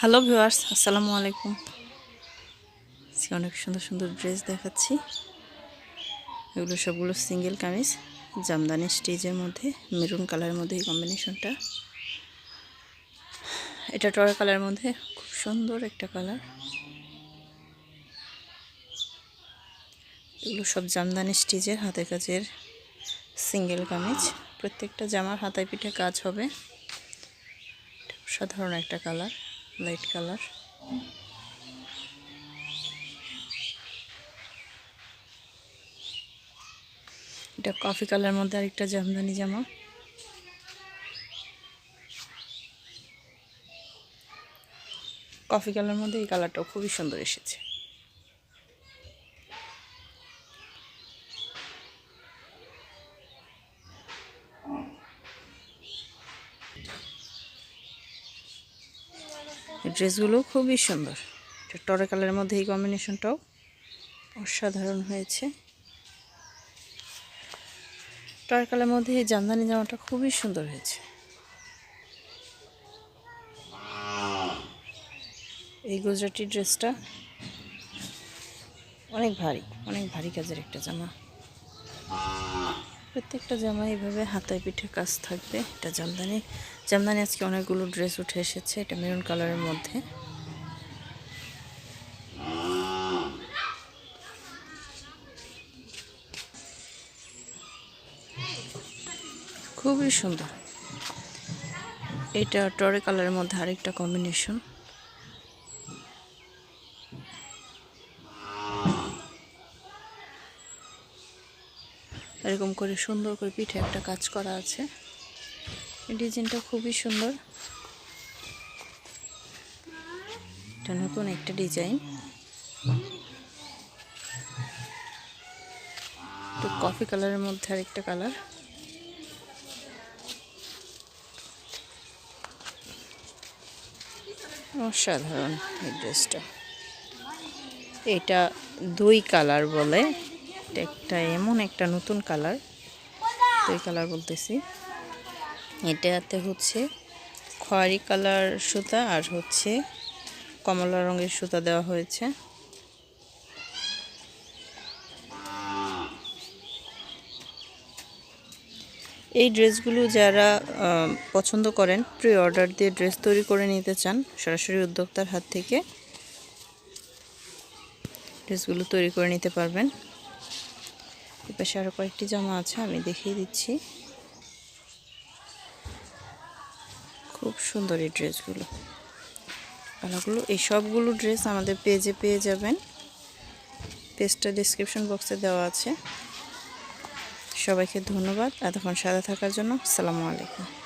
Hello viewers আসসালামু আলাইকুম আজকে অনেক সুন্দর সুন্দর ড্রেস দেখাচ্ছি। এগুলো সবগুলো সিঙ্গেল কামিজ, জামদানি স্টেজের মধ্যে মেরুন কালারের মধ্যে এই কম্বিনেশনটা এটা টরা কালারের মধ্যে খুব সুন্দর একটা কালার এগুলো সব জামদানি স্টিচের হাতে কাজের সিঙ্গেল কামিজ। প্রত্যেকটা জামার হাতায় পিঠে কাজ হবে। সাধারণ একটা কালার লাইট কালার। এটা কফি কালার মধ্যে আরেকটা জামদানি জামা। কফি কালার মধ্যে এই কালারটাও খুবই সুন্দর এসেছে। ড্রেসগুলো খুবই সুন্দর। টরে কালারের মধ্যে এই কম্বিনেশনটাও অসাধারণ হয়েছে। টরে কালারের মধ্যে এই জামদানি জামাটা খুবই সুন্দর হয়েছে। এই গুজরাটি ড্রেসটা অনেক ভারী অনেক ভারী কাজের একটা জামা। প্রত্যেকটা জামা এইভাবে হাতায় পিঠে কাজ থাকবে, এটা জামদানি। জামদানি আজকে অনেকগুলো ড্রেস উঠে এসেছে, এটা মেরুন কালারের মধ্যে। খুবই সুন্দর। এটা টরে কালারের মধ্যে আরেকটা কম্বিনেশন এরকম করে সুন্দর করে পিঠে একটা কাজ করা আছে। ডিজাইনটা খুবই সুন্দর। এটা নতুন একটা ডিজাইন। একটু কফি কালারের মধ্যে আরেকটা কালার অসাধারণ এই ড্রেসটা। এটা দুই কালার বলে। এটা একটা এমন একটা নতুন কালার দুই কালার বলতেছি। এটাতে হচ্ছে খয়েরি কালার সুতা আর হচ্ছে কমলা রঙের সুতা দেওয়া হয়েছে। এই ড্রেসগুলো যারা পছন্দ করেন প্রি অর্ডার দিয়ে ড্রেস তৈরি করে নিতে চান, সরাসরি উদ্যোক্তার হাত থেকে ড্রেসগুলো তৈরি করে নিতে পারবেন। এপাশে আরও কয়েকটি জামা আছে, আমি দেখিয়ে দিচ্ছি। খুব সুন্দর এই ড্রেসগুলো। আলাগুলো এই সবগুলো ড্রেস আমাদের পেজে পেয়ে যাবেন। পেজটা ডিসক্রিপশন বক্সে দেওয়া আছে। সবাইকে ধন্যবাদ। এতক্ষণ সাদা থাকার জন্য আসসালামু আলাইকুম।